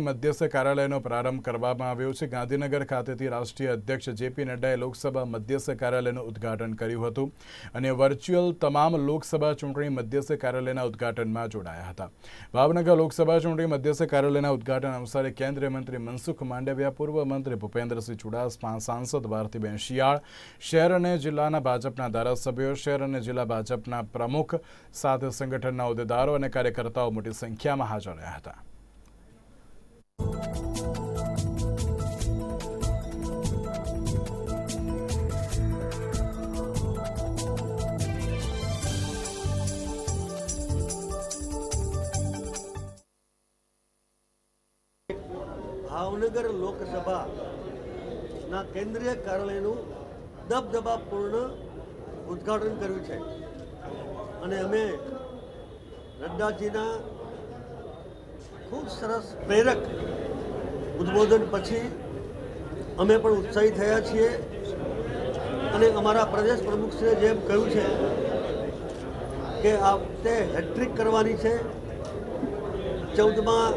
મધ્યસ્થ કાર્યાલયનો પ્રારંભ કરવામાં આવ્યો છે. ગાંધીનગર ખાતેથી રાષ્ટ્રીય અધ્યક્ષ જેપી નડ્ડાએ લોકસભા મધ્યસ્થ કાર્યાલયનું ઉદ્ઘાટન કર્યું હતું અને વર્ચ્યુઅલ તમામ લોકસભા ચૂંટણી મધ્યસ્થ કાર્યાલયના ઉદ્ઘાટનમાં જોડાયા હતા. ભાવનગર લોકસભા ચૂંટણી મધ્યસ્થ કાર્યાલયના ઉદ્ઘાટન અવસરે કેન્દ્રીય મંત્રી મનસુખ માંડવિયા, પૂર્વ મંત્રી ભૂપેન્દ્રસિંહ ચુડાસમા સાંસદ ભારતીબેન શિયાળ, શહેર અને જિલ્લાના ભાજપના ધારાસભ્યો, શહેર અને જિલ્લા ભાજપના પ્રમુખ, સાથે સંગઠનના હોદ્દેદારો અને કાર્યકર્તાઓ મોટી સંખ્યામાં હાજર રહ્યા હતા. ભાવનગર લોકસભાના કેન્દ્રીય કાર્યાલયનું દબદબાપૂર્ણ ઉદ્ઘાટન કર્યું છે. અને અમે નડ્ડાજીના ખૂબ સરસ પ્રેરક ઉદ્બોધન પછી અમે પણ ઉત્સાહી થયા છીએ. અને અમારા પ્રદેશ પ્રમુખશ્રીએ જેમ કહ્યું છે કે આ વખતે હેટ્રિક કરવાની છે. ચૌદમાં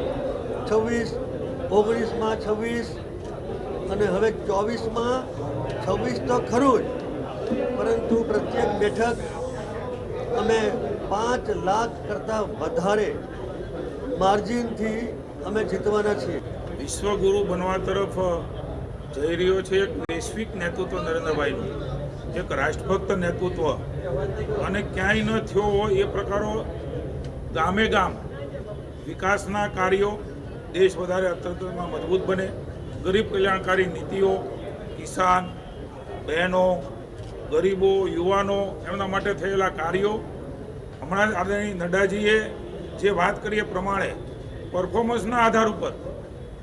છવ્વીસ ઓગણીસમાં છવ્વીસ અને હવે ચોવીસમાં છવ્વીસ તો ખરું જ. પરંતુ પ્રત્યેક બેઠક અમે પાંચ લાખ કરતાં વધારે માર્જિનથી અમે જીતવાના છીએ. વિશ્વગુરુ બનવા તરફ જઈ રહ્યો છે એક વૈશ્વિક નેતૃત્વ નરેન્દ્રભાઈનું. એક રાષ્ટ્રભક્ત નેતૃત્વ. અને ક્યાંય ન થયો હોય એ પ્રકારો ગામે ગામ વિકાસના કાર્યો દેશ વધારે અર્થતંત્રમાં મજબૂત બને. ગરીબ કલ્યાણકારી નીતિઓ, કિસાન, બહેનો, ગરીબો, યુવાનો, એમના માટે થયેલા કાર્યો. હમણાં આદરણીય નડ્ડાજીએ જે વાત કરી એ પ્રમાણે પરફોર્મન્સના આધાર ઉપર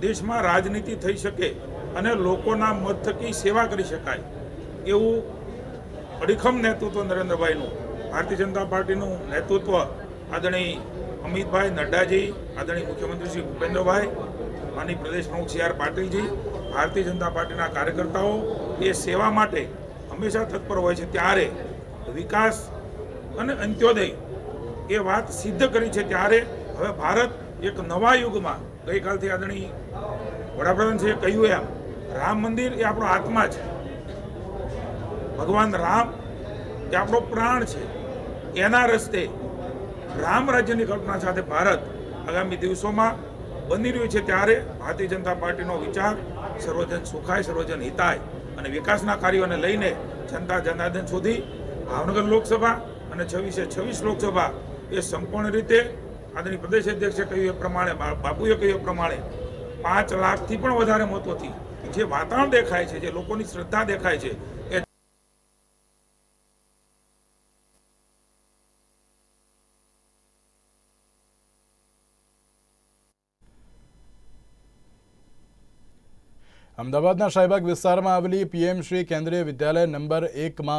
દેશમાં રાજનીતિ થઈ શકે અને લોકોના મત થકી સેવા કરી શકાય એવું અડીખમ નેતૃત્વ નરેન્દ્રભાઈનું, ભારતીય જનતા પાર્ટીનું નેતૃત્વ આદરણીય અમિતભાઈ નડ્ડાજી, આદરણીય મુખ્યમંત્રી શ્રી ભૂપેન્દ્રભાઈ માની પ્રદેશ પ્રમુખ સી આર પાટીલજી, ભારતીય જનતા પાર્ટીના કાર્યકર્તાઓ એ સેવા માટે હંમેશા તત્પર હોય છે. ત્યારે વિકાસ અને અંત્યોદય એ વાત સિદ્ધ કરી છે. ત્યારે હવે ભારત એક નવા યુગમાં, ગઈકાલથી આદરણીય વડાપ્રધાનશ્રીએ કહ્યું એમ, રામ મંદિર એ આપણો આત્મા છે. ભગવાન રામ એ આપણો પ્રાણ છે. એના રસ્તે રામ રાજ્યની કલ્પના સાથે ભારત આગામી દિવસોમાં બની રહ્યું છે ત્યારે ભારતીય જનતા પાર્ટીનો વિચાર સર્વજન સુખાય, સર્વજન હિતાય અને વિકાસના કાર્યોને લઈને જનતા જનાર્દન સુધી ભાવનગર લોકસભા અને છવ્વીસે છવ્વીસ લોકસભા એ સંપૂર્ણ રીતે આદરણીય પ્રદેશ અધ્યક્ષે કહ્યું એ પ્રમાણે બાપુએ કહ્યું એ પ્રમાણે પાંચ લાખથી પણ વધારે મતોથી જે વાતાવરણ દેખાય છે, જે લોકોની શ્રદ્ધા દેખાય છે, એ અમદાવાદના શાહીબાગ વિસ્તારમાં આવેલી પીએમ શ્રી કેન્દ્રીય વિદ્યાલય નંબર એકમાં